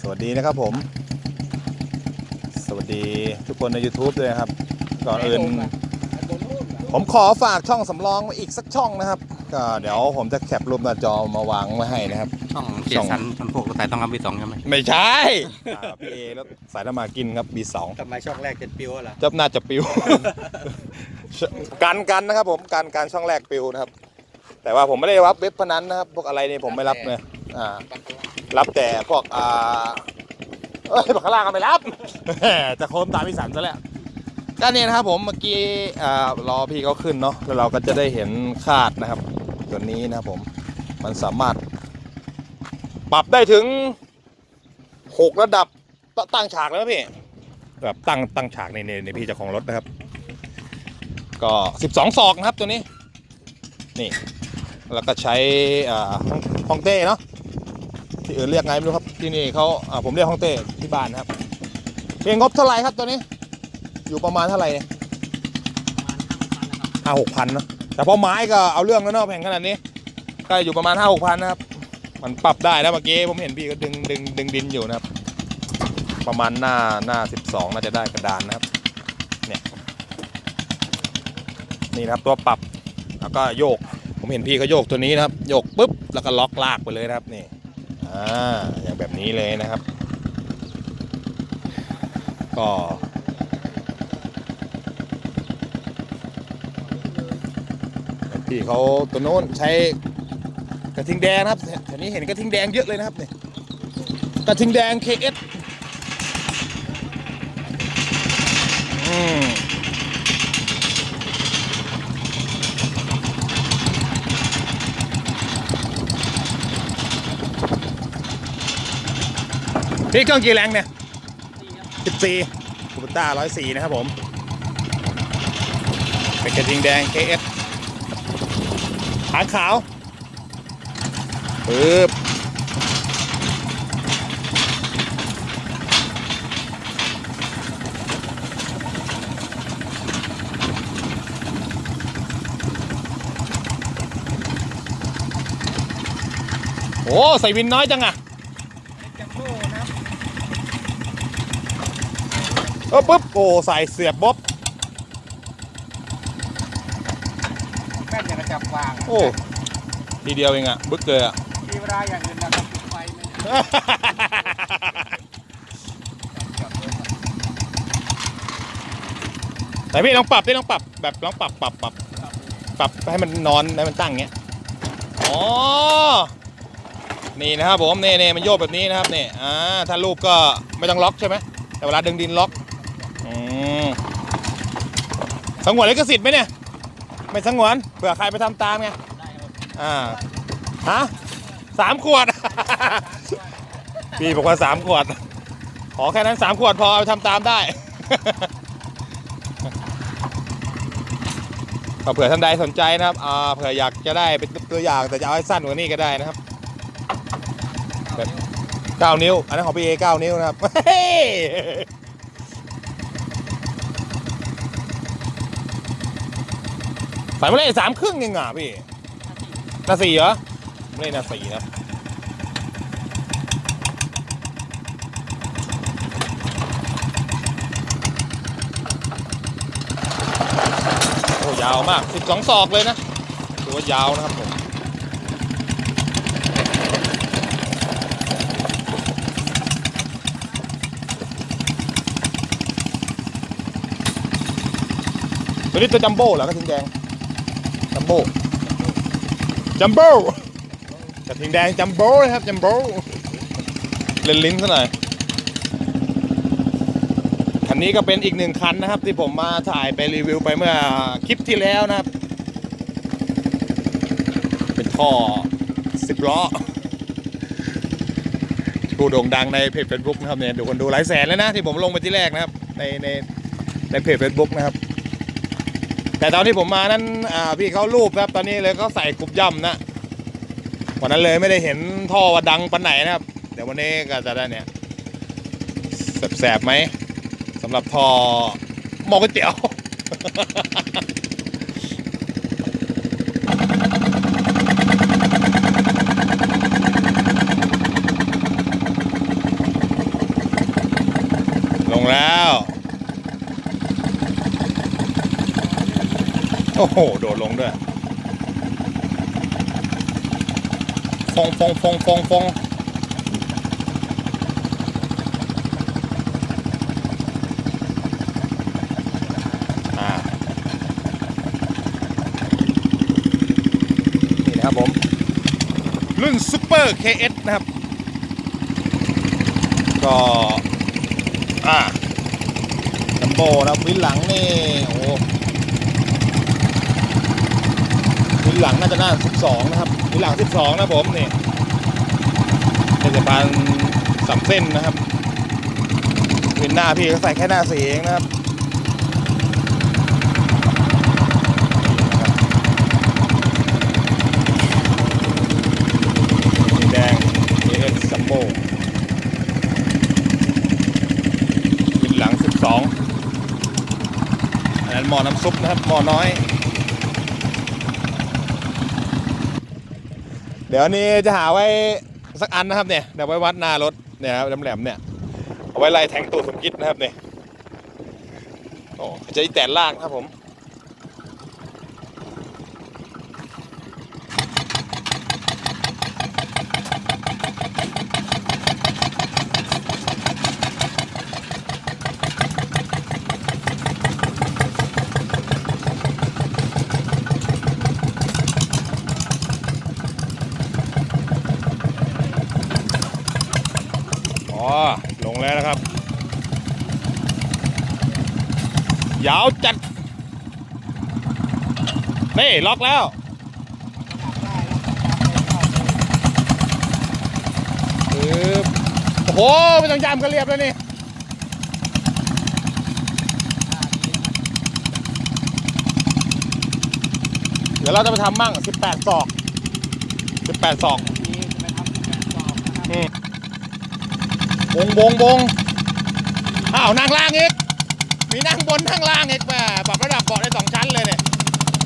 สวัสดีนะครับผม สวัสดีทุกคนใน YouTube ด้วยนะครับ ก่อนอื่น ผมขอฝากช่องสำรองไว้อีกสักช่องนะครับ ก็เดี๋ยวผมจะแคปรูปหน้าจอมาวางไว้ให้นะครับ ช่องเกียรติสันพันพวกรถไถต้องรับปีสองใช่ไหมไม่ใช่อ่าพี่เอแล้วสายน้ำมากินครับ B2 ทำไมช่องแรกเป็นปิวล่ะ จับน่าจะปิว กันกันนะครับผม การการช่องแรกปิวนะครับ แต่ว่าผมไม่ได้รับเว็บพนันนะครับ พวกอะไรนี่ผมไม่รับเลย อ่ารับแต่พวกอ่าเอ้ยบักข้างล่างก็ไม่รับ จะโค้มตามพี่สันซะแล้วก็นี่นะครับผมเมื่อกี้อ่ารอพี่เขาขึ้นเนาะแล้วเราก็จะได้เห็นคาดนะครับ ตัวนี้นะครับผมมันสามารถ ปรับได้ถึงหกระดับตตั้งฉากแล้วนะพี่แบบตั้งตั้งฉากในในในพี่เจ้าของรถนะครับ ก็สิบสองศอกนะครับตัวนี้ นี่ แล้วก็ใช้อ่าฮ่องฮ่องเต้เนาะที่ อื่นเรียกไงไม่รู้ครับที่นี่เขาผมเรียกฮ่องเต้ที่บ้านนะครับเพียงงบเท่าไหร่ครับตัวนี้ อยู่ประมาณเท่าไหร่เนี่ยห้าหกพันนะแต่พอไม้ก็เอาเรื่องแล้วเนาะแพงขนาดนี้ก็อยู่ประมาณห้าหกพันนะครับมันปรับได้นะเมื่อกี้ผมเห็นพี่ก็ดึงดึงดึงดินอยู่นะครับ ประมาณหน้าหน้าสิบสองน่าจะได้กระดานนะครับเนี่ยนี่นะครับตัวปรับแล้วก็โยก ผมเห็นพี่เขาโยกตัวนี้นะครับ โยกปุ๊บแล้วก็ล็อกลากไปเลยนะครับนี่ อ่าอย่างแบบนี้เลยนะครับ ก็พี่เขาตัวโน้นใช้กระทิงแดงนะครับแถวนี้เห็นกระทิงแดงเยอะเลยนะครับเนี่ยกระทิงแดง KS อืม พี่เครื่องกี่แรงเนี่ย14คูปต้า104นะครับผมเป็นกระทิงแดง KS หางขาวปึ๊บโอ้ ใส่วินน้อยจังอะ เออปุ๊บโอ้ใส่เสียบบ๊อบแม่นอย่างกระจับวางโอ้ทีเดียวเองอะบึกเลยอะมีเวลาอย่างอื่นนะครับปิดไฟไม่ไหนพี่ลองปรับดิลองปรับแบบลองปรับปรับปรับปรับให้มันนอนให้มันตั้งเงี้ยอ๋อนี่นะครับผมนี่นี่มันโยกแบบนี้นะครับนี่อ่าถ้ารูปก็ไม่ต้องล็อกใช่ไหมแต่เวลาดึงดินล็อกอืม สงวนลิขสิทธิ์ไหมเนี่ย ไม่สงวนเผื่อใครไปทำตามไงอ่าฮะสามขวด พี่บอกว่าสามขวด ขอแค่นั้นสามขวดพอเอาไปทำตามได้ ก็เผื่อท่านใดสนใจนะครับอ่าเผื่ออยากจะได้เป็นตัวอย่างแต่จะเอาให้สั้นกว่านี้ก็ได้นะครับแบบ9นิ้ว อันนั้นของพี่เอ9นิ้วนะครับ เฮ้ยใส่มาเลยสามครึ่งเองอะพี่นาสี่เหรอไม่ได้นาสี่นะโอ้ยาวมาก12ศอกเลยนะถือว่ายาวนะครับผมตัวนี้ตัวจัมโบ้เหรอกระทิงแดง จัมโบ้จัมโบ้กระทิงแดงจัมโบ้นะครับจัมโบ้เล่นลิ้นซะหน่อยคันนี้ก็เป็นอีกหนึ่งคันนะครับ ที่ผมมาถ่ายไปรีวิวไปเมื่อคลิปที่แล้วนะครับ เป็นท่อสิบล้อผู้โด่งดังในเพจ Facebook นะครับเนี่ยดูคนดูหลายแสนแล้วนะที่ผมลงไปที่แรกนะครับ ในในในเพจ Facebook นะครับ แต่ตอนที่ผมมานั้นพี่เขารูปครับ ตอนนี้เลยเขาใส่กรุบย่ำนะวันนั้นเลยไม่ได้เห็นท่อว่าดังปันไหนนะครับเดี๋ยววันนี้ก็จะได้เนี่ยแสบๆไหมสำหรับท่อหมอก๋วยเตี๋ยวลงแล้ว โอ้โห โดดลงด้วยฟองฟองฟองฟองฟองนี่นะครับผม รุ่นซูเปอร์ KS นะครับ ก็ อ่าจัมโบนะครับวินหลังนี่ โอ้โหวินหลังน่าจะหน่า12 นะครับวินหลัง 12 นะผมนี่เป็นสะพานสามเส้นนะครับวินหน้าพี่ก็ใส่แค่หน้าสีเองนะครับสีแดง AS จัมโบวินหลัง 12อันนั้นหม้อน้ำซุปนะครับหม้อน้อย เดี๋ยวนี้จะหาไว้สักอันนะครับเนี่ยเดี๋ยวไว้วัดหน้ารถเนี่ยครับแหลมๆเนี่ยเอาไว้ไล่แทงตูดสมคิดนะครับเนี่ยโอ้จะแตนลากครับผม อ๋อ ลงแล้วนะครับ ยาวจัดนี่ล็อกแล้ว โอ้โหไม่ต้องยามกันเรียบแล้วนี่เดี๋ยวเราจะไปทำมั่ง 18 ศอก 18 ศอกนี่จะไปทำแบบสอบนะครับอืมบงบงบงอ้าวนั่งล่างอีก มีนั่งบนนั่งล่างอีกแหมปรับระดับเบาะได้สองชั้นเลยเนี่ย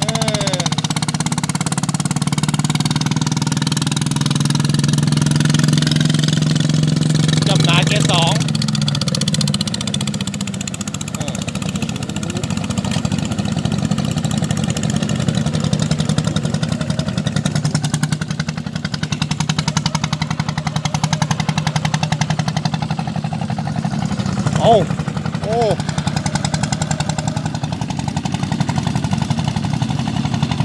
เออจำหนายเกสองอืมโอ้โอ้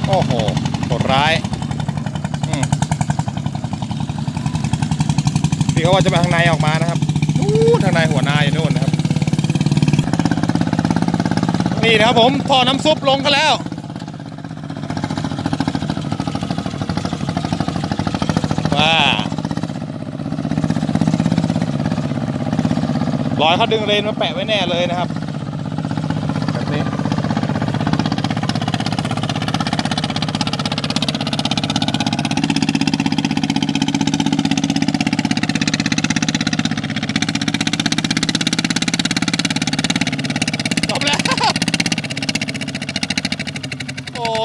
โอ้โหโหดร้ายอืม เขาว่าจะมาทางในออกมานะครับนู่นทางในหัวนาอยู่นู่นนะครับ นี่นะครับผมท่อน้ำซุปลงกันแล้วว้าลอยเขาดึงเรนมาแปะไว้แน่เลยนะครับนี้ จบแล้ว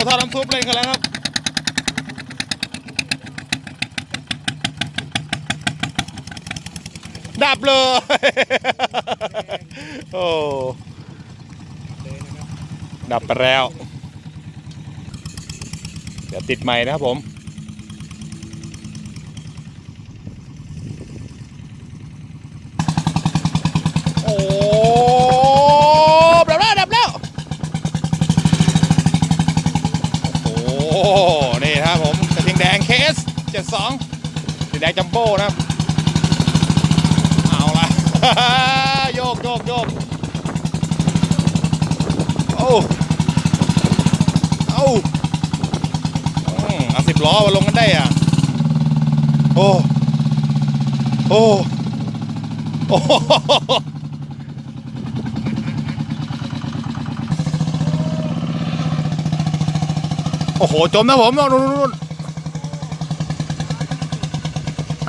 โอ้ท่อน้ำซุปเล่นกันแล้วครับดับเลย โอ้ ดับไปแล้ว เดี๋ยวติดใหม่นะครับผม โอ้ 72สีแดงจัมโบ้นะครับ เอาละโยกโยกโยกโอ้เอาอืมเอาสิบล้อมาลงกันได้อะ โอ้โอ้โอ้โหโอ้โห จมนะผมนู่นนู่นนู่น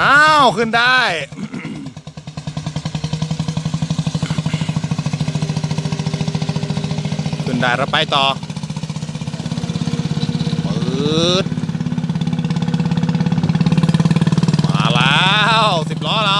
อ้าว ขึ้นได้ ขึ้นได้เราไปต่อปืดมาแล้วสิบล้อเรา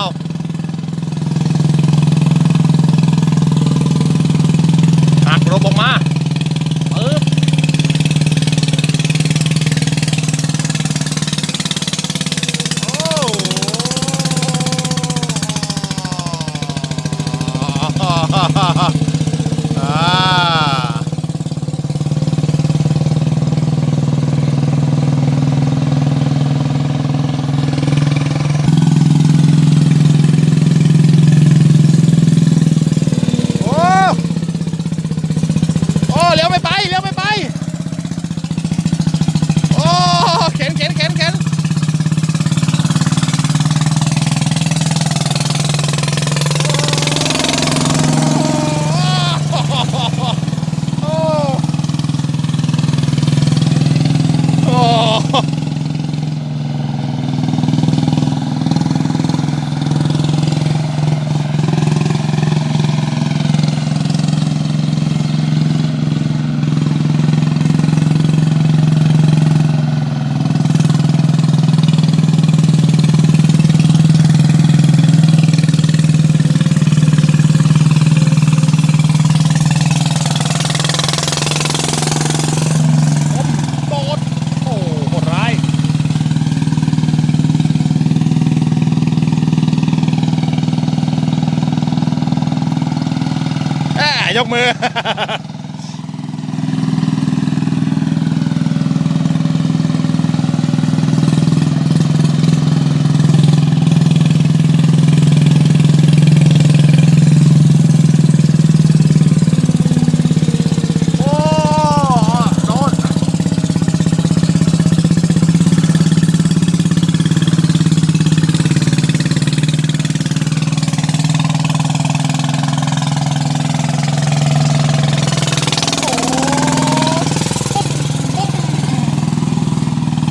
ยกมือ โอ้โดน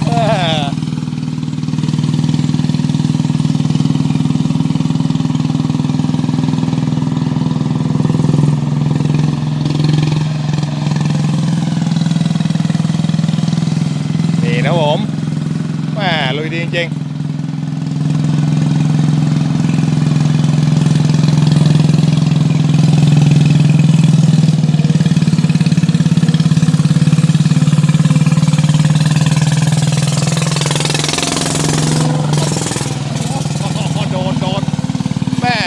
เออนี่นะผม แหมลุยดีจริงๆ โดนโดนแม่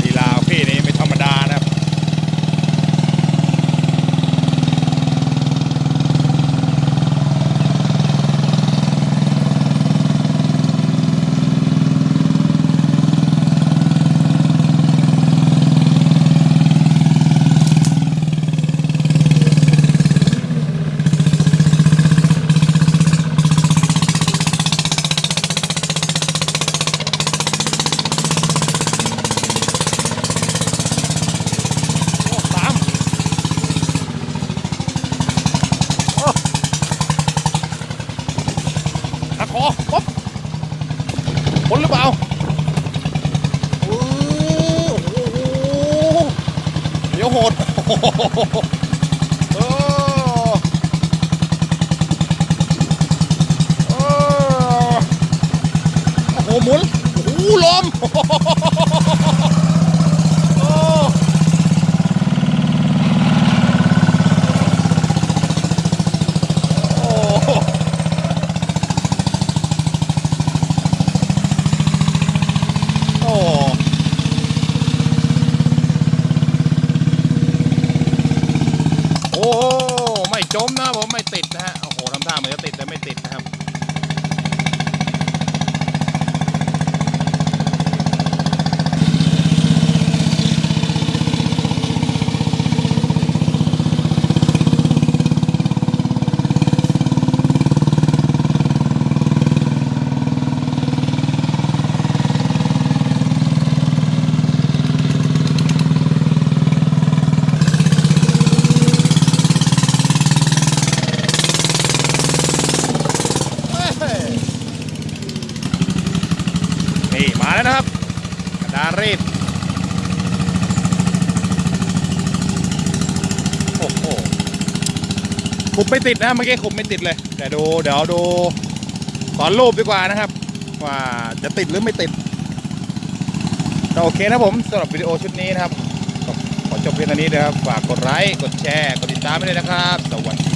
ลีลาพี่นี่ไม่ธรรมดานะครับ โอ้สามโอ้หักคอปุ๊บพ้นหรือเปล่าโอ้โหเดี๋ยวโหดโอ้โหเออเออโอ้โหหมุนโอ้โห ลมโอ้ โอ้โหโอ้โหโอ้โหไม่จมนะผมไม่ติดนะฮะ โอ้โหทำท่าเหมือนจะติดแต่ไม่ติดนะครับ นี่มาแล้วนะครับกระดาษรีดโอ้โหขุบไม่ติดนะเมื่อกี้ขุบไม่ติดเลย แต่ดูเดี๋ยวดูสอนรูปดีกว่านะครับ ว่าจะติดหรือไม่ติดก็โอเคนะผมสำหรับวิดีโอชุดนี้นะครับ ขอจบเพียงเท่านี้นะครับ ฝากกดไลค์กดแชร์ กดติดตามไว้ด้วยนะครับ สวัสดี